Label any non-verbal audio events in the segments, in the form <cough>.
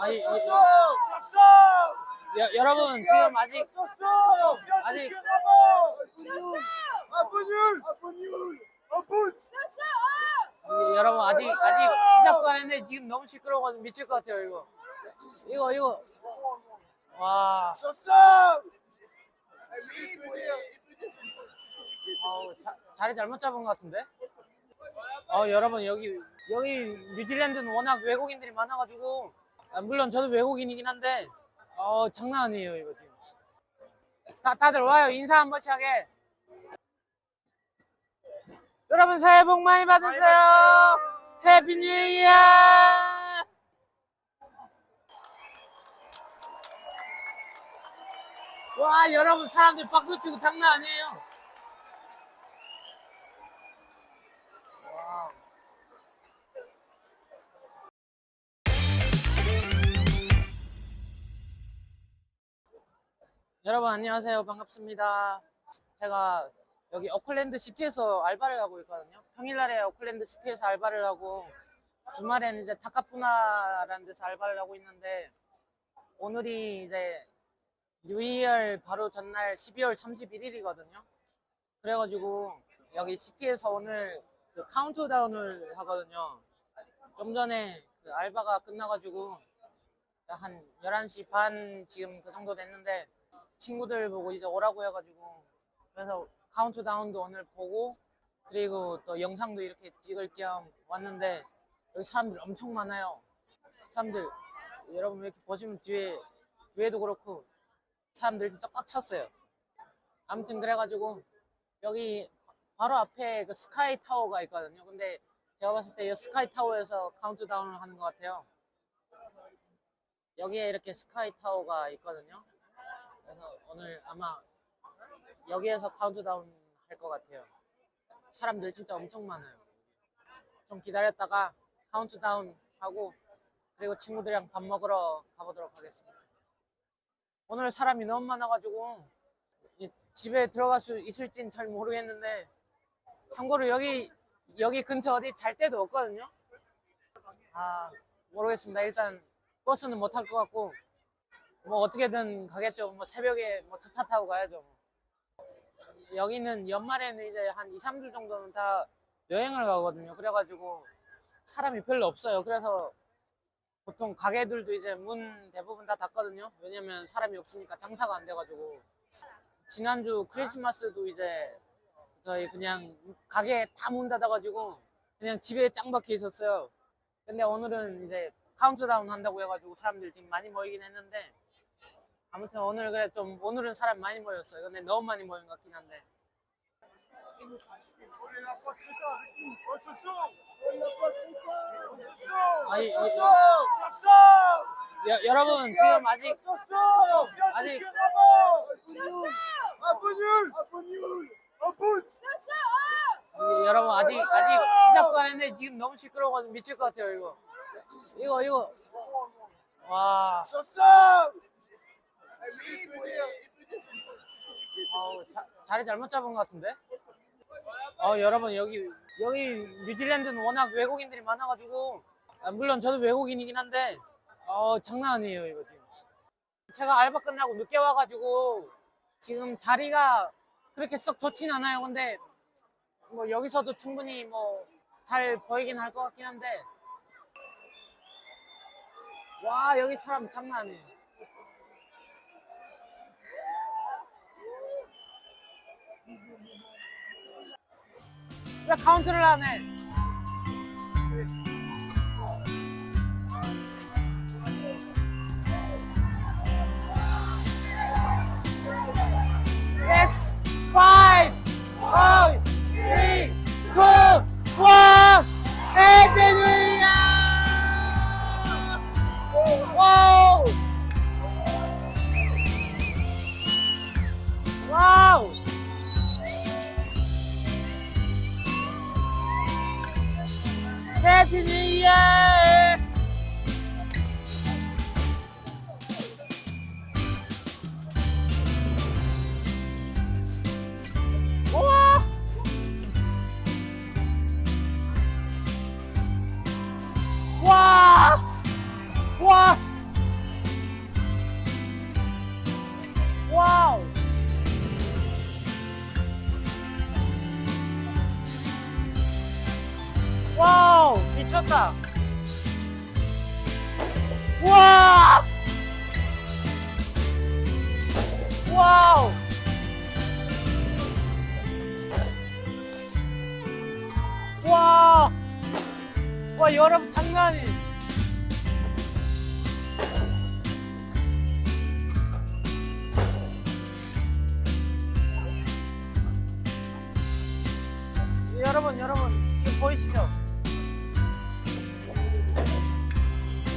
아니, 이- 쏘쏘! 여, 여러분 지금 아직 쏘쏘! 아직- 아분율! 아분율! 아분! 이- 여러분 아직 아직 시작도 안 했는데 지금 너무 시끄러워가지고 미칠 것 같아요 이거 이거 이거 와 쏘쏘! 아우, 자, 자리 잘못 잡은 것 같은데 어 여러분 여기 여기 뉴질랜드는 워낙 외국인들이 많아가지고 아, 물론 저도 외국인이긴 한데 어 장난 아니에요 이거 지금. 다, 다들 와요. 인사 한 번씩 하게. 여러분 새해 복 많이 받으세요. 해피 뉴 이어 와 여러분 사람들 박수 치고 장난 아니에요. 와. 여러분 안녕하세요. 반갑습니다. 제가 여기 오클랜드 시티에서 알바를 하고 있거든요. 평일날에 오클랜드 시티에서 알바를 하고 주말에는 이제 타카푸나라는 데서 알바를 하고 있는데 오늘이 이제 뉴이얼 바로 전날 12월 31일이거든요. 그래가지고 여기 시티에서 오늘 그 카운트다운을 하거든요. 좀 전에 그 알바가 끝나가지고 한 11시 반 지금 그 정도 됐는데 친구들 보고 이제 오라고 해가지고 그래서 카운트다운도 오늘 보고 그리고 또 영상도 이렇게 찍을 겸 왔는데 여기 사람들 엄청 많아요. 사람들 여러분 이렇게 보시면 뒤에 뒤에도 그렇고 사람들이 쫙 찼어요. 아무튼 그래가지고 여기 바로 앞에 그 스카이 타워가 있거든요. 근데 제가 봤을 때 이 스카이 타워에서 카운트다운을 하는 것 같아요. 여기에 이렇게 스카이 타워가 있거든요 오늘 아마 여기에서 카운트다운 할 것 같아요. 사람들 진짜 엄청 많아요. 좀 기다렸다가 카운트다운 하고 그리고 친구들이랑 밥 먹으러 가보도록 하겠습니다. 오늘 사람이 너무 많아가지고 이 집에 들어갈 수 있을진 잘 모르겠는데 참고로 여기 여기 근처 어디 잘 데도 없거든요. 아 모르겠습니다. 일단 버스는 못 탈 것 같고 뭐 어떻게든 가겠죠. 뭐 새벽에 뭐 차 타고 가야죠. 뭐. 여기는 연말에는 이제 한 2, 3주 정도는 다 여행을 가거든요. 그래가지고 사람이 별로 없어요. 그래서 보통 가게들도 이제 문 대부분 다 닫거든요. 왜냐면 사람이 없으니까 장사가 안 돼가지고 지난주 크리스마스도 이제 저희 그냥 가게 다 문 닫아가지고 그냥 집에 짱 박혀 있었어요. 근데 오늘은 이제 카운트다운 한다고 해가지고 사람들 지금 많이 모이긴 했는데 아무튼 오늘 그래 좀 오늘은 사람 많이 모였어요. 근데 너무 많이 모인 것 같긴 한데 아니, 이- 쏘쏘! 여, 여러분 지금 아직! 아직- 여러분 아직 아직 시작도 안 했는데 지금 너무 시끄러워가지고 미칠 것 같아요 이거 이거 이거 와 아우, 자, 자리 잘못 잡은 것 같은데? 어 여러분 여기 여기 뉴질랜드는 워낙 외국인들이 많아가지고 아, 물론 저도 외국인이긴 한데 어 장난 아니에요 이거 지금. 제가 알바 끝나고 늦게 와가지고 지금 자리가 그렇게 썩 좋진 않아요. 근데 뭐 여기서도 충분히 뭐 잘 보이긴 할 것 같긴 한데. 와 여기 사람 장난 아니에요 왜 카운트를 안 해? 여러분 장난 아니. 여러분, 여러분, 지금 보이시죠?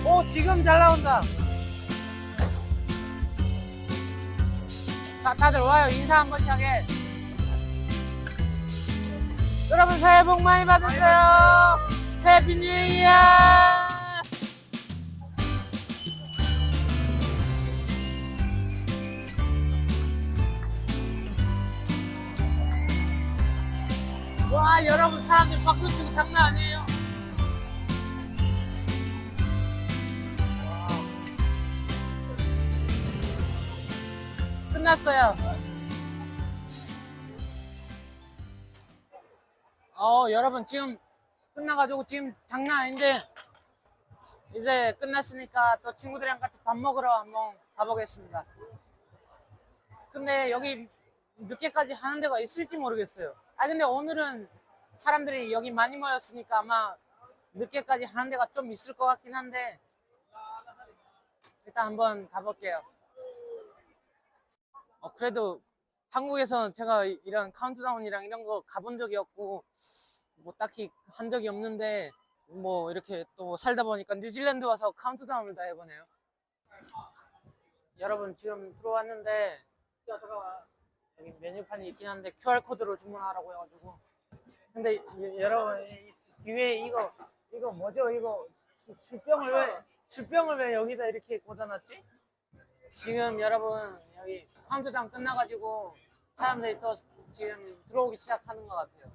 오, 지금 잘 나온다. 자, 다들 와요. 인사 한 번씩 하게. 여러분, 새해 복 많이 받으세요. 해피 뉴 이어! 와, 여러분, 사람들 박수 치고 장난 아니에요. 끝났어요. 어, 여러분 지금 끝나가지고 지금 장난 아닌데 이제 끝났으니까 또 친구들이랑 같이 밥 먹으러 한번 가보겠습니다. 근데 여기 늦게까지 하는 데가 있을지 모르겠어요. 아 근데 오늘은 사람들이 여기 많이 모였으니까 아마 늦게까지 하는 데가 좀 있을 것 같긴 한데 일단 한번 가볼게요. 어, 그래도 한국에서는 제가 이- 이런 카운트다운이랑 이런 거 가본 적이 없고 뭐 딱히 한 적이 없는데 뭐 이렇게 또 살다 보니까 뉴질랜드 와서 카운트다운을 다 해보네요. 여러분 지금 들어왔는데 여기 메뉴판이 있긴 한데 QR 코드로 주문하라고 해가지고 근데 여- 여러분 이 뒤에 이거 이거 뭐죠 이거 수- 술병을 왜 술병을 왜 여기다 이렇게 꽂아놨지? 지금 여러분 여기 카운트다운 끝나가지고 사람들이 또 지금 들어오기 시작하는 것 같아요.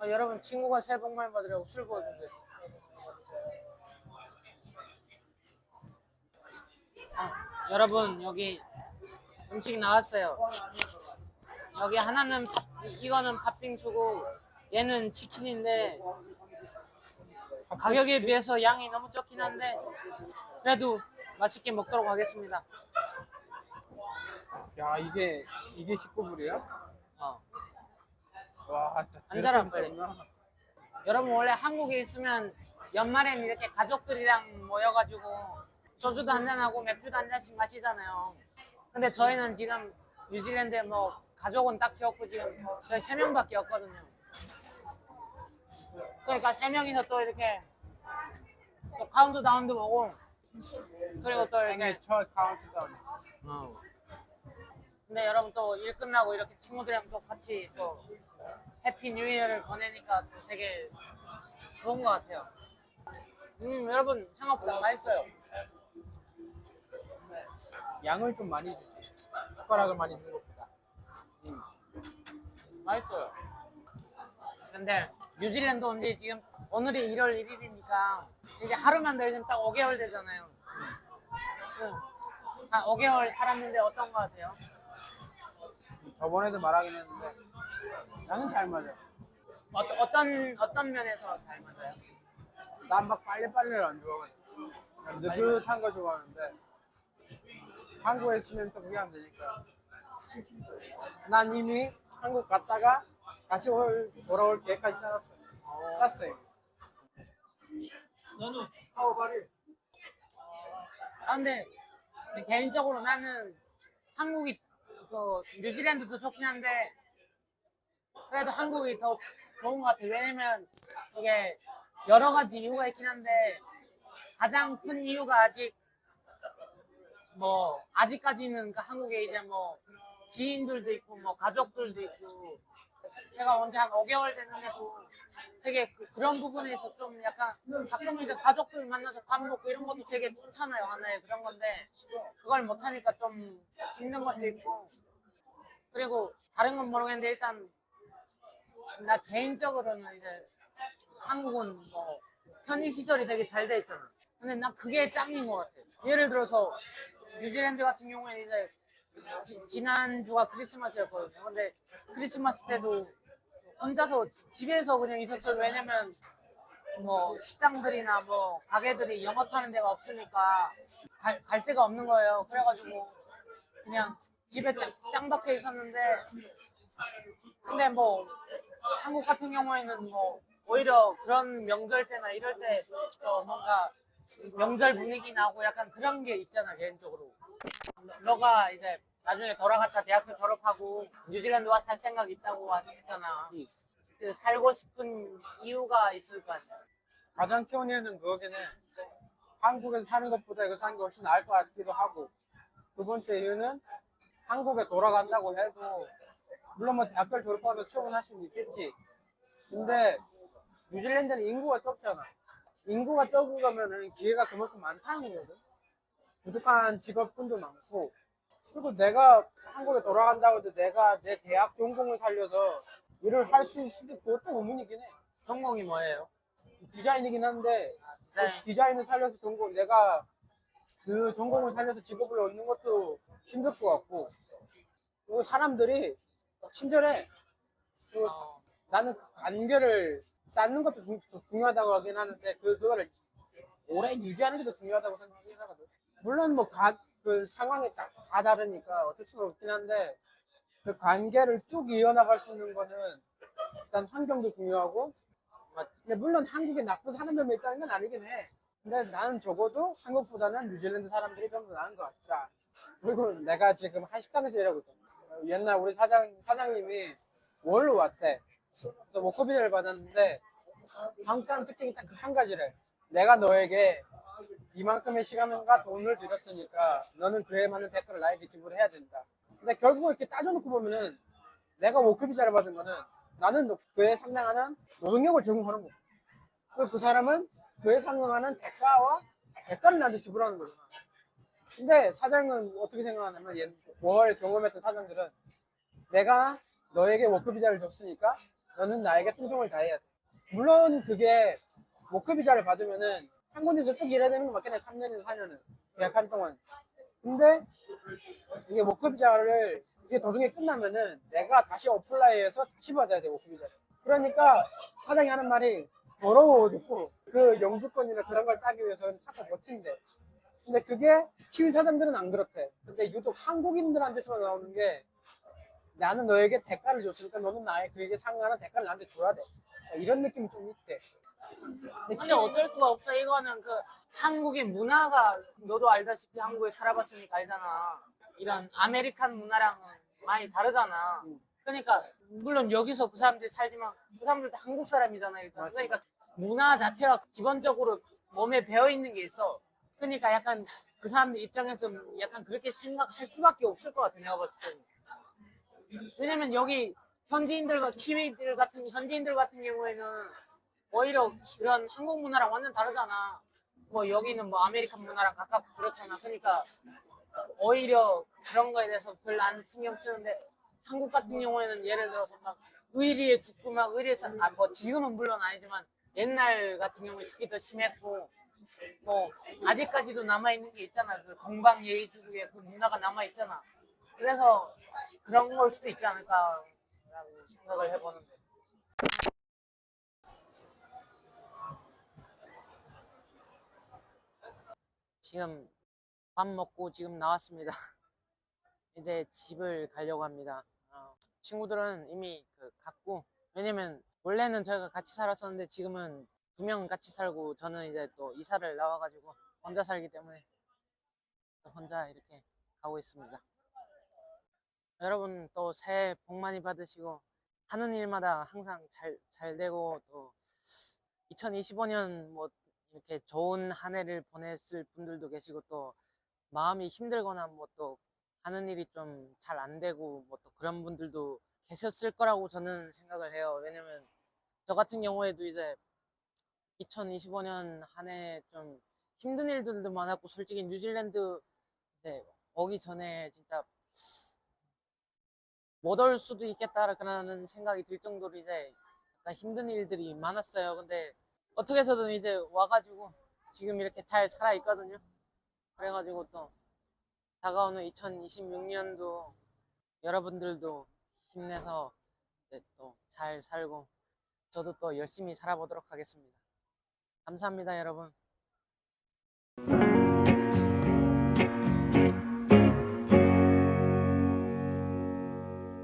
어, 여러분 친구가 새해 복 많이 받으라고 술 부어준대. 어, 여러분 여기 음식 나왔어요. 여기 하나는 밥- 이거는 팥빙수고 얘는 치킨인데 가격에 비해서 양이 너무 적긴 한데 그래도 맛있게 먹도록 하겠습니다. 야 이게 이게 19불이야? 어. 와 진짜 앉아라, 드럽게 빨리. 비쌌구나. 여러분 원래 한국에 있으면 연말엔 이렇게 가족들이랑 모여가지고 소주도 한잔하고 맥주도 한 잔씩 마시잖아요. 근데 저희는 지금 뉴질랜드에 뭐 가족은 딱히 없고 지금 저희 세 명밖에 없거든요. 그러니까 세 명이서 또 이렇게 또 카운트다운도 보고 그리고 또 이렇게 첫 카운트다운 근데 여러분 또 일 끝나고 이렇게 친구들이랑 또 같이 또 해피 뉴 이어를 보내니까 또 되게 좋은 것 같아요. 음 여러분 생각보다 맛있어요. 양을 좀 많이 주지 숟가락을 많이 넣는 것보다 맛있어요. 근데 뉴질랜드 온 지 지금 오늘이 1월 1일이니까 이제 하루만 더 있으면 딱 5개월 되잖아요. 응. 한 5개월 살았는데 어떤 것 같아요? 저번에도 말하긴 했는데 양은 잘 맞아 어, 어떤 어떤 면에서 잘 맞아요? 난 막 빨리빨리를 안 좋아하거든. 그냥 느긋한 거 좋아하는데 한국에 있으면 또 그게 안 되니까. 난 이미 한국 갔다가 다시 올, 돌아올 계획까지 짜놨어 짰어요. 너는 하오바리. 아 근데 개인적으로 나는 한국이 그 뉴질랜드도 좋긴 한데 그래도 한국이 더 좋은 것 같아. 왜냐면 이게 여러 가지 이유가 있긴 한데 가장 큰 이유가 아직 뭐 아직까지는 그 한국에 이제 뭐 지인들도 있고 뭐 가족들도 있고 제가 온지한 5개월 됐는데도 되게 그, 런 부분에서 좀 약간 가끔 이제 가족들 만나서 밥 먹고 이런 것도 되게 좋잖아요 하나의 그런 건데. 그걸 못하니까 좀 힘든 것도 있고. 그리고 다른 건 모르겠는데 일단 나 개인적으로는 이제 한국은 뭐 편의 시설이 되게 잘 돼 있잖아. 근데 난 그게 짱인 것 같아 예를 들어서 뉴질랜드 같은 경우에 이제 지, 지난주가 크리스마스였거든요. 근데 크리스마스 때도 혼자서 지- 집에서 그냥 있었어요. 왜냐면 뭐 식당들이나 뭐 가게들이 영업하는 데가 없으니까 갈, 갈 데가 없는 거예요. 그래가지고 그냥 집에 짱, 짱 박혀 있었는데 근데 뭐 한국 같은 경우에는 뭐 오히려 그런 명절 때나 이럴 때또 뭔가 명절 분위기 나고 약간 그런 게 있잖아 개인적으로 너가 이제 나중에 돌아갔다 대학교 졸업하고 뉴질랜드 와살 생각 있다고 했잖아 그 살고 싶은 이유가 있을 거 아니야 가장 큰 이유는 그거긴 해. 한국에서 사는 것보다 이거 사는 게 훨씬 나을 것 같기도 하고. 두 번째 이유는 한국에 돌아간다고 해도, 물론 뭐 대학교를 졸업하면 취업은 할 수는 있겠지. 근데 뉴질랜드는 인구가 적잖아. 인구가 적으면은 기회가 그만큼 많다는 거거든. 부족한 직업군도 많고. 그리고 내가 한국에 돌아간다고 해도 내가 내 대학 전공을 살려서 일을 할 수 있을지 그것도 의문이긴 해. 전공이 뭐예요? 디자인이긴 한데 그 디자인. 디자인을 살려서 전공 내가 그 전공을 살려서 직업을 얻는 것도 힘들 것 같고 그리고 사람들이 친절해 그리고 어, 나는 그 관계를 쌓는 것도 중, 중요하다고 하긴 하는데 그, 그거를 오래 유지하는 게 더 중요하다고 생각하긴 하거든 물론 뭐그 상황에 다, 다 다르니까 어쩔 수는 없긴 한데 그 관계를 쭉 이어나갈 수 있는 거는 일단 환경도 중요하고 근데 물론 한국에 나쁜 사람들만 있다는 건 아니긴 해. 근데 나는 적어도 한국보다는 뉴질랜드 사람들이 좀 더 나은 것 같다. 그리고 내가 지금 한 식당에서 일하고 있거든. 옛날 우리 사장, 사장님이 월로 왔대. 그래서 워커비자를 받았는데 한국 사람 특징이 딱 그 한 가지래. 내가 너에게 이만큼의 시간과 돈을 들였으니까 너는 그에 맞는 대가를 나에게 지불해야 된다. 근데 결국 이렇게 따져놓고 보면은 내가 워크비자를 받은 거는 나는 그에 상당하는 노동력을 제공하는 거고 그리고 그 사람은 그에 상응하는 대가와 대가를 나한테 지불하는 거잖아. 근데 사장은 어떻게 생각하냐면 얘, 월 경험했던 사장들은 내가 너에게 워크비자를 줬으니까 너는 나에게 충성을 다해야 돼. 물론 그게 워크비자를 받으면은 한 군데서 쭉 일해야 되는 거 맞긴 해. 3년에서 4년은 계약한 동안. 근데 이게 워크비자를 이게 도중에 끝나면은 내가 다시 어플라이해서 다시 받아야 돼 워크비자를. 그러니까 사장이 하는 말이 더러워졌고 그 영주권이나 그런 걸 따기 위해서는 자꾸 버틴대. 근데 그게 키운 사장들은 안 그렇대. 근데 유독 한국인들한테서 나오는 게 나는 너에게 대가를 줬으니까 너는 나의 그에게 상응하는 대가를 나한테 줘야 돼. 이런 느낌이 좀 있대. 근데 어쩔 수가 없어. 이거는 그 한국의 문화가 너도 알다시피 한국에 살아봤으니까 알잖아. 이런 아메리칸 문화랑은 많이 다르잖아. 음. 그러니까 물론 여기서 그 사람들이 살지만 그 사람들도 한국 사람이잖아 일단. 그러니까 문화 자체가 기본적으로 몸에 배어 있는 게 있어. 그러니까 약간 그 사람들 입장에서 약간 그렇게 생각할 수밖에 없을 것 같아 내가 봤을 때는. 왜냐면 여기 현지인들과 키위들 같은 현지인들 같은 경우에는 오히려 그런 한국 문화랑 완전 다르잖아. 뭐 여기는 뭐 아메리칸 문화랑 가깝고 그렇잖아. 그러니까 오히려 그런 거에 대해서 별로 안 신경 쓰는데 한국 같은 경우에는 예를 들어서 막 의리에 죽고 막 의리에서 아 뭐 지금은 물론 아니지만 옛날 같은 경우에 그게 더 심했고 뭐 아직까지도 남아 있는 게 있잖아. 그 동방 예의주의의 그 문화가 남아 있잖아. 그래서 그런 걸 수도 있지 않을까라고 생각을 해보는데. 지금 밥 먹고 지금 나왔습니다. <laughs> 이제 집을 가려고 합니다. 어, 친구들은 이미 그 갔고 왜냐면 원래는 저희가 같이 살았었는데 지금은 두 명 같이 살고 저는 이제 또 이사를 나와가지고 혼자 살기 때문에 또 혼자 이렇게 가고 있습니다. 여러분 또 새해 복 많이 받으시고 하는 일마다 항상 잘, 잘 되고 또 2025년 뭐 이렇게 좋은 한 해를 보냈을 분들도 계시고 또 마음이 힘들거나 뭐 또 하는 일이 좀 잘 안 되고 뭐 또 그런 분들도 계셨을 거라고 저는 생각을 해요. 왜냐면 저 같은 경우에도 이제 2025년 한 해 좀 힘든 일들도 많았고 솔직히 뉴질랜드 이제 오기 전에 진짜 못 올 수도 있겠다라는 생각이 들 정도로 이제 약간 힘든 일들이 많았어요. 근데 어떻게 해서든 이제 와가지고 지금 이렇게 잘 살아 있거든요. 그래가지고 또 다가오는 2026년도 여러분들도 힘내서 또 잘 살고 저도 또 열심히 살아보도록 하겠습니다. 감사합니다, 여러분.